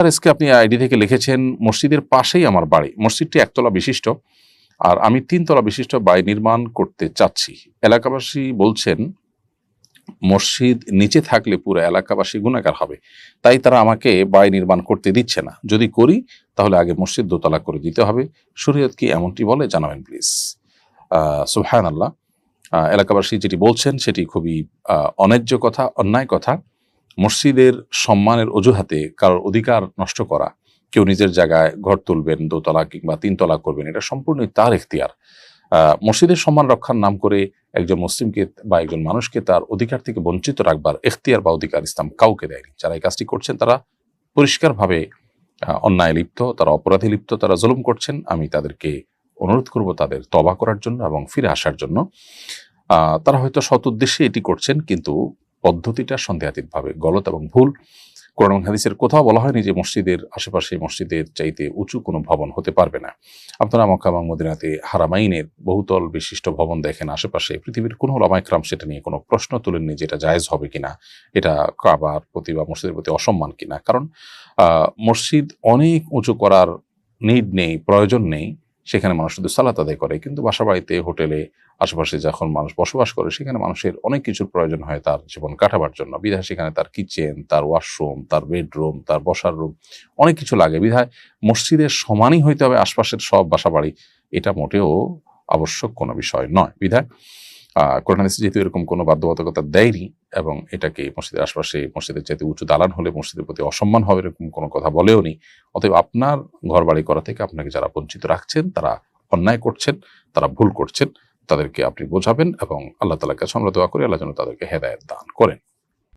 SK আপনি ID থেকে লিখেছেন, মসজিদের পাশেই আমার বাড়ি। মসজিদটি একতলা বিশিষ্ট আর আমি তিনতলা বিশিষ্ট বাড়ি নির্মাণ করতে চাচ্ছি। এলাকাবাসী বলছেন, মসজিদ নিচে থাকলে পুরো এলাকাবাসী গুণাকার হবে। তাই তারা আমাকে বাড়ি নির্মাণ করতে দিচ্ছে না। যদি করি, তাহলে আগে মসজিদ দোতলা করে দিতে হবে। শরীয়ত কি এমনটি বলে? জানাবেন প্লিজ। সুহান আল্লাহ এলাকাবাসী যেটি বলছেন, সেটি খুবই অন্যায্য কথা, অন্যায় কথা। মসজিদের সম্মানের অজুহাতে কারোর অধিকার নষ্ট করা, কেউ নিজের জায়গায় ঘর তুলবেন, দোতলা কিংবা তিনতলা করবেন, এটা সম্পূর্ণই তার এখতিয়ার মসজিদের সম্মান রক্ষার নাম করে একজন মুসলিমকে বা একজন মানুষকে তার অধিকার থেকে বঞ্চিত রাখবার এখতিয়ার বা অধিকার ইসলাম কাউকে দেয়নি। যারা এই কাজটি করছেন, তারা পরিষ্কারভাবে অন্যায় লিপ্ত, তারা অপরাধী লিপ্ত, তারা জুলুম করছেন। আমি তাদেরকে অনুরোধ করব তাদের তবা করার জন্য এবং ফিরে আসার জন্য। তারা হয়তো সৎ উদ্দেশ্যে এটি করছেন, কিন্তু পদ্ধতিটা সন্দেহাতীতভাবে গলত এবং ভুল। কোরআন হাদিসের কোথাও বলা হয়নি যে মসজিদের আশেপাশে মসজিদের চাইতে উঁচু কোনো ভবন হতে পারবে না। আপনারা মক্কা এবং মদিনাতে হারামাইনের বহুতল বিশিষ্ট ভবন দেখেন, আশেপাশে পৃথিবীর কোনো লামাইকরাম সেটা নিয়ে কোনো প্রশ্ন তুলেননি যেটা জায়েজ হবে কিনা, এটা কাবার প্রতি বা মসজিদের প্রতি অসম্মান কিনা। কারণ মসজিদ অনেক উঁচু করার নিড নেই, প্রয়োজন নেই। সেখানে মানুষ শুধু সালাত আদায় করে, কিন্তু বাসা বাড়িতে হোটেলে, আশেপাশে যখন মানুষ বসবাস করে, সেখানে মানুষের অনেক কিছুর প্রয়োজন হয় তার জীবন কাটাবার জন্য। বিধায় সেখানে তার কিচেন, তার ওয়াশরুম, তার বেডরুম, তার বসার রুম, অনেক কিছু লাগে। বিধায় মসজিদের সমানই হইতে হবে, আশপাশের সব বাসা বাড়ি এটা মোটেও আবশ্যক কোনো বিষয় নয়। বিধায় কোরআন যেহেতু এরকম কোনো বাধ্যবাধকতা দেয়নি এবং এটাকে মসজিদের আশপাশে মসজিদের চাইতে উঁচু দালান হলে মসজিদের প্রতি অসম্মান হবে এরকম কোনো কথা বলেও নি। অতএব আপনার ঘর বাড়ি করা থেকে আপনাকে যারা বঞ্চিত রাখছেন, তারা অন্যায় করছেন, তারা ভুল করছেন, তাদেরকে আপনি বোঝাবেন এবং আল্লাহ তালার কাছে আমরা আল্লাহ যেন তাদেরকে হেদায়ত দান করেন।